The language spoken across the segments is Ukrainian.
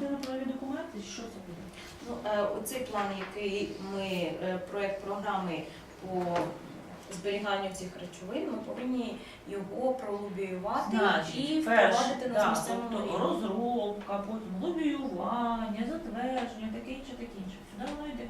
нормативно-правові документи, що це буде? Ну, е, оцей план, який ми, проєкт програми по зберіганню цих речовин, ми повинні його пролобіювати і впровадити на да, місцевому тобто рівні. розробка, потім лобіювання, затвердження, таке інше, таке інше. Сюди воно йде.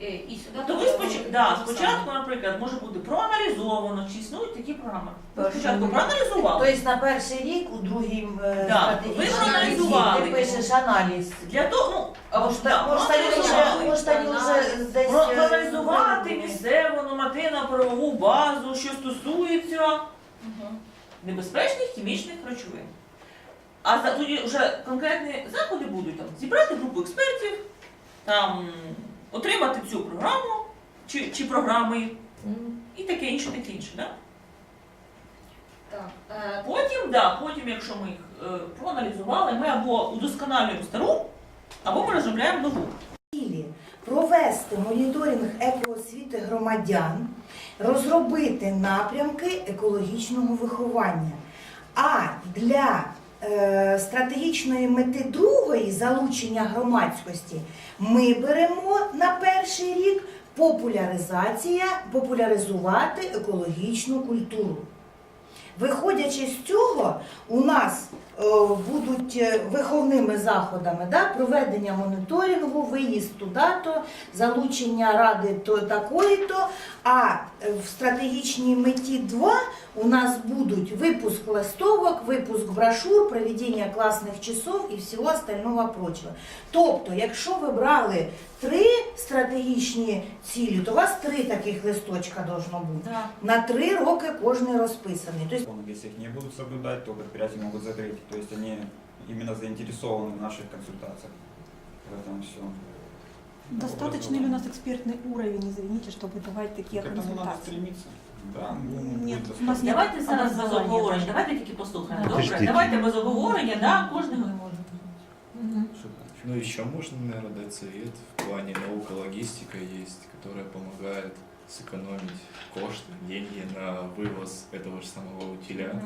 Е, І сюди То ви треба споч... да, спочатку, наприклад, може бути проаналізовано, чи існують такі програми. Ви Спочатку проаналізували. Тобто на перший рік, у другій е, Да, стратегічній ви проаналізували. ти пишеш аналіз. Для того, ну, А або ж, да, може, вони вже, проаналізували. може, вони вже десь... Про- е, проаналізувати виробили. місцеву нормативну правову базу, що стосується Мгм. небезпечних хімічних речовин. А за тоді вже конкретні заходи будуть там зібрати групу експертів, там отримати цю програму чи, чи програми і таке інше, таке інше. Да? Так. е, Потім, да, потім, якщо ми їх е, проаналізували, ми або удосконалюємо стару, або ми розробляємо нову. Цілі провести моніторинг екоосвіти громадян, розробити напрямки екологічного виховання. А для стратегічної мети другої залучення громадськості ми беремо на перший рік популяризація, популяризувати екологічну культуру. Виходячи з цього, у нас е, будуть е, виховними заходами да, проведення моніторингу, виїзд туди-то, залучення ради то такої-то. А е, в стратегічній меті 2 у нас будуть випуск листовок, випуск брошур, проведення класних часов і всього остального прочого. Тобто, якщо ви брали три стратегічні цілі, то у вас три таких листочка должно бути. Да. На три роки кожний розписаний. Тобто Если их не будут соблюдать, то предприятия могут закрыть. То есть они именно заинтересованы в наших консультациях в этом всем. Достаточно ли у нас экспертный уровень, извините, чтобы давать такие К этому надо консультации? стремиться. Да, ну, Нет, будет у нас достаточно. нет Давайте зараз без образования обговорення, даже. давайте тільки послухаємо. Да. Добре, Подождите. давайте без обговорення, да, кожного. Ну, еще можно, наверное, дать совет в плане наука логистика есть, которая помогает сэкономить кошты, деньги на вывоз этого же самого утиля.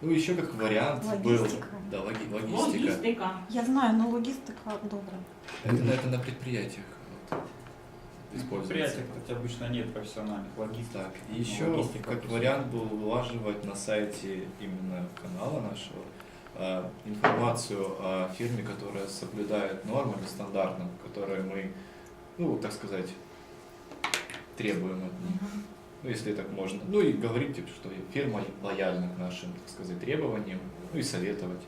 Ну, еще как вариант Логистика. был. Да, логи- логистика. Логістика. Я знаю, но логистика добрая. Это, на- это на предприятиях вот, В используется. предприятиях, кстати, обычно нет профессиональных логистов. Так, и еще Логистика как просто. вариант был вылаживать на сайте именно канала нашего э, информацию о фирме, которая соблюдает нормы или стандартам, которые мы, ну, так сказать, требуем от них. Ну, если так можно. Ну и говорить, типа, что фирма лояльна к нашим, так сказать, требованиям, ну и советовать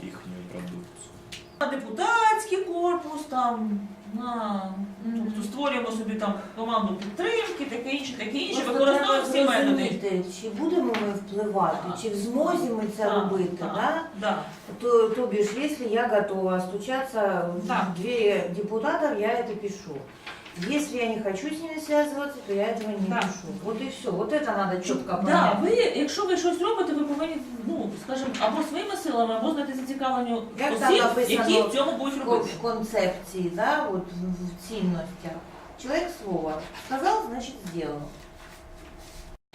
их продукцию. На депутатський корпус, там, на, тобто створюємо собі там команду підтримки, таке інше, таке інше, Просто використовуємо всі треба методи. зрозуміти, Чи будемо ми впливати, Так. чи в змозі ми це Так, робити, так. да? Да. То, то бишь, если я готова стучаться Так. в двери депутатов, я это пишу. Если я не хочу с ними связываться, то я этого не Так. пишу. Вот и все. Вот это надо четко Да, понять. ви, якщо ви щось робите, ви повинні, ну, скажімо, або своїми силами, або знати зацікавлені Як там осіб, написано які в цьому будуть В робити. в концепции, да, вот в, в цінностях. Человек слово сказал, значит сделал.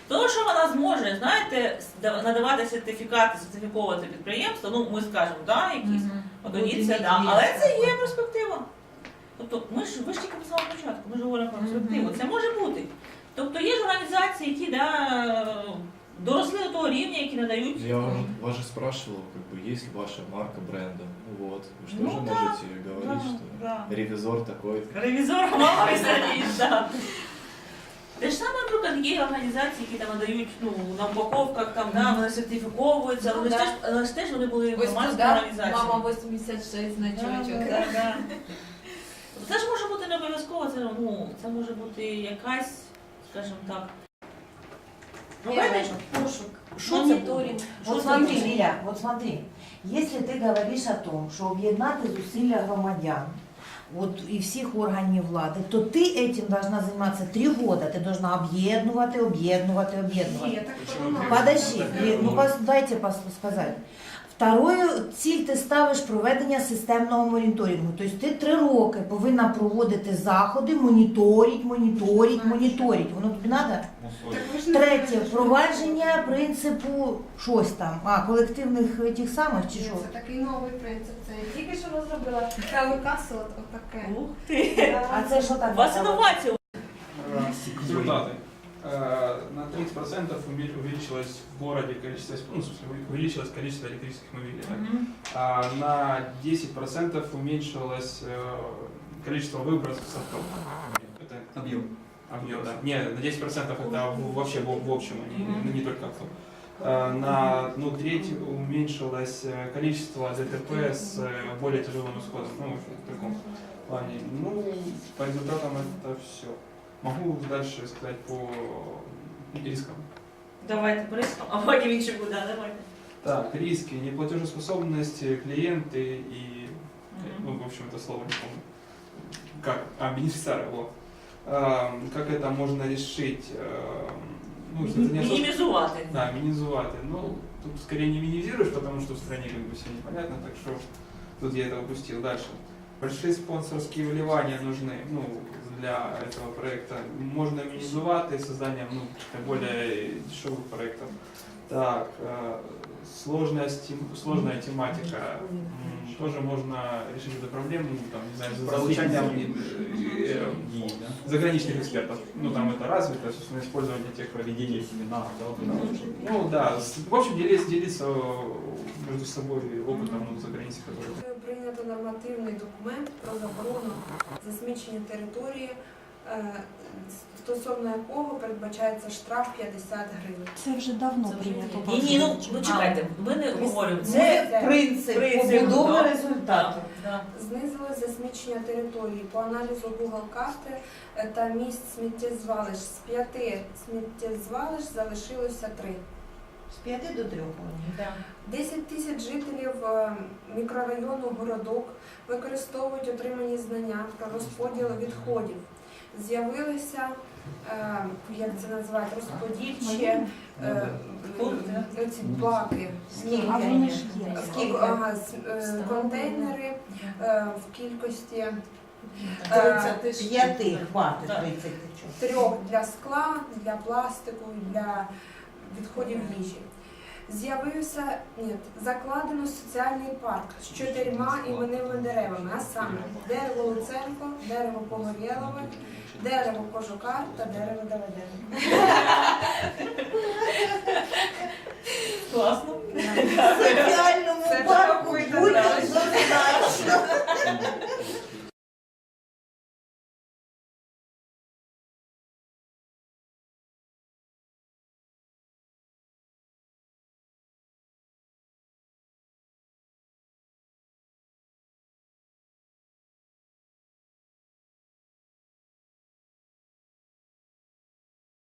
То, що вона зможе, знаєте, сда- надавати сертифікати, сертифіковувати підприємства, ну ми скажемо, да, якісь. От тоді це да. Але це є перспектива. Тобто ми ж ви ж тільки писали початку, ми ж говоримо про перспективу. Це може бути. Тобто є ж організації, які да, доросли до того рівня, які надають. Я вас, вас же спрашивал, как бы, есть ли ваша марка бренда? Ну вот, вы же Ну тоже да, можете говорить, да, что да. ревизор такой. Ревізор мама да. Те ж саме, наприклад, є організації, які там надають ну, на упаковках, там, да, вони сертифіковуються, Ну, вони, ж да. теж, вони ж теж вони були Ось громадські туди організації. мама 86 значочок. Да, да. Це ж може бути не обов'язково, це, ну, це може бути якась, скажімо так. Пошук, це моніторинг. буде? Вот смотри, буде? Лиля, вот смотри, если ты говоришь о том, що об'єднати зусилля громадян, от і всіх органів влади, то ти этим должна займатися три года. Ти должна об'єднувати, об'єднувати, об'єднувати. Подожди, Лі- ну пос- дайте пос- сказать. Второю ціль ти ставиш проведення системного моніторингу. Тобто ти три роки повинна проводити заходи, моніторить, моніторить, моніторить. Воно тобі треба? Третє впровадження принципу щось там, а колективних е, тих самих чи що? Це такий новий принцип. Це я тільки що розробила Tower Castle, от отаке. Ух ти. А це що так? У вас інновація. Результаты. Э, На 30% уме- увеличилось в городе количество, ну, в смысле, увеличилось количество электрических мобилей. Мгм. А на 10% уменьшилось э, количество выбросов с авто. Это Объем. объем, да. Не, на 10% это вообще в, в общем, а не, не только авто. А, На одну треть уменьшилось э, количество ДТП с э, более тяжелым исходом. Ну, в таком плане. Ну, по результатам это все. Могу дальше сказать по рискам. Давайте по рискам, а потім інше буде, давайте. Так, риски, неплатежеспособность клиенты и, ну, в общем, это слово не помню. Как? А, бенефициары, вот. Ам, Как это можно решить? Ам, Ну, это не особо- Мінімізувати. Да, минизувати. Ну, тут скорее не минимизируешь, потому что в стране как бы все непонятно, так что тут я это упустил. Дальше. Большие спонсорские вливания нужны ну, для этого проекта. Можно минимизувати созданием ну, более дешевых проектов. Так, э, сложная, сложная тематика. Тоже можно решить эту проблему, ну, там, не знаю, за залучением, э, э, заграничных экспертов. Ну, там это развито, собственно, использование тех Проведение семинаров, да, вот ну да, в общем, делиться, делиться между собой опытом ну, за границей, который Прийнято нормативний документ про заборону засмічення території, е, стосовно якого передбачається штраф 50 гривень. Це вже давно Це прийнято. Ні, ні, ну, ну чекайте, ми не говоримо. Це Це принцип, принцип, побудови да. результату. Да. Знизили засмічення території по аналізу Google карти е, та місць сміттєзвалищ. З п'яти сміттєзвалищ залишилося три. З п'яти до трьох. Да. 10 тисяч жителів е, мікрорайону Городок використовують отримані знання про розподіл відходів. З'явилися, е, як це називають, розподільчі е, ці є. Скільки? Ага, с- е, контейнери е, в кількості е, 35 хватить Так. 30 трьох для скла, для пластику, для відходів їжі. З'явився ні, закладено соціальний парк з чотирма іменними деревами, а саме дерево Луценко, дерево Погорєлове, дерево Кожукар та дерево Давиденко.